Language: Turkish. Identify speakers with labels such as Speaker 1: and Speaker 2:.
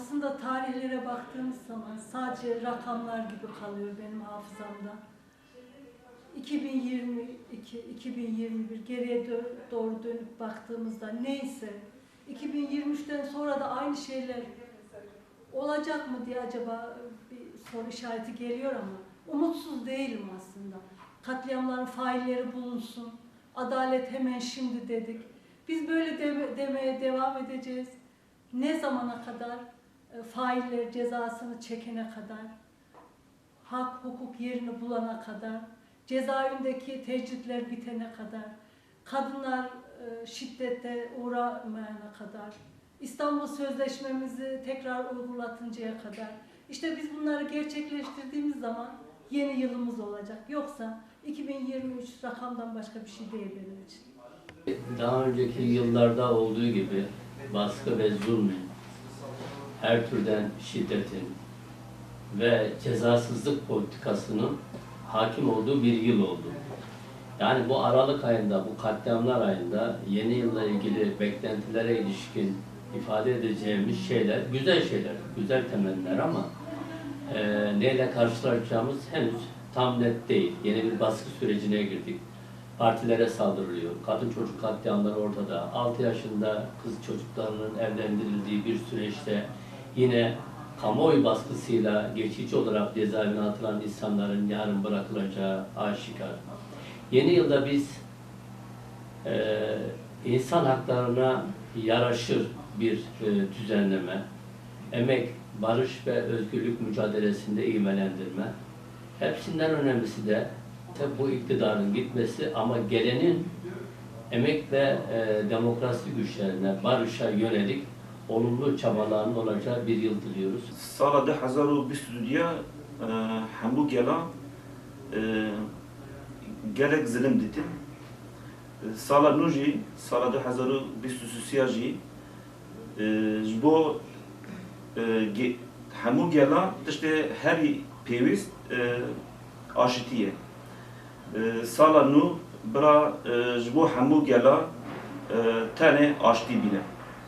Speaker 1: Aslında tarihlere baktığımız zaman sadece rakamlar gibi kalıyor benim hafızamda. 2022, 2021 geriye doğru dönüp baktığımızda neyse 2023'ten sonra da aynı şeyler olacak mı diye acaba bir soru işareti geliyor ama umutsuz değilim aslında. Katliamların failleri bulunsun, adalet hemen şimdi dedik. Biz böyle deme- demeye devam edeceğiz. Ne zamana kadar? E, Failler cezasını çekene kadar, hak hukuk yerini bulana kadar, cezaevindeki tecritler bitene kadar, kadınlar e, şiddete uğramayana kadar, İstanbul Sözleşmemizi tekrar uygulatıncaya kadar. İşte biz bunları gerçekleştirdiğimiz zaman yeni yılımız olacak. Yoksa 2023 rakamdan başka bir şey değil benim için.
Speaker 2: Daha önceki yıllarda olduğu gibi baskı ve zulmün, her türden şiddetin ve cezasızlık politikasının hakim olduğu bir yıl oldu. Yani bu Aralık ayında, bu katliamlar ayında yeni yılla ilgili beklentilere ilişkin ifade edeceğimiz şeyler, güzel şeyler, güzel temeller ama e, neyle karşılaşacağımız henüz tam net değil. Yeni bir baskı sürecine girdik partilere saldırılıyor. Kadın çocuk katliamları ortada. 6 yaşında kız çocuklarının evlendirildiği bir süreçte yine kamuoyu baskısıyla geçici olarak cezaevine atılan insanların yarın bırakılacağı aşikar. Yeni yılda biz eee, insan haklarına yaraşır bir e, düzenleme, emek, barış ve özgürlük mücadelesinde ivmelendirme, hepsinden önemlisi de Tabi bu iktidarın gitmesi ama gelenin emek ve e, demokrasi güçlerine, barışa yönelik olumlu çabaların olacağı bir yıl diliyoruz.
Speaker 3: Sala de hazaru bir stüdya e, hemu gela e, gelek zilim dedi. E, sala nuji, sala de hazaru bir stüdyaji bu hemu gela işte her pevist aşitiye. Sala nu bra bu hemu gela tane aşti bile.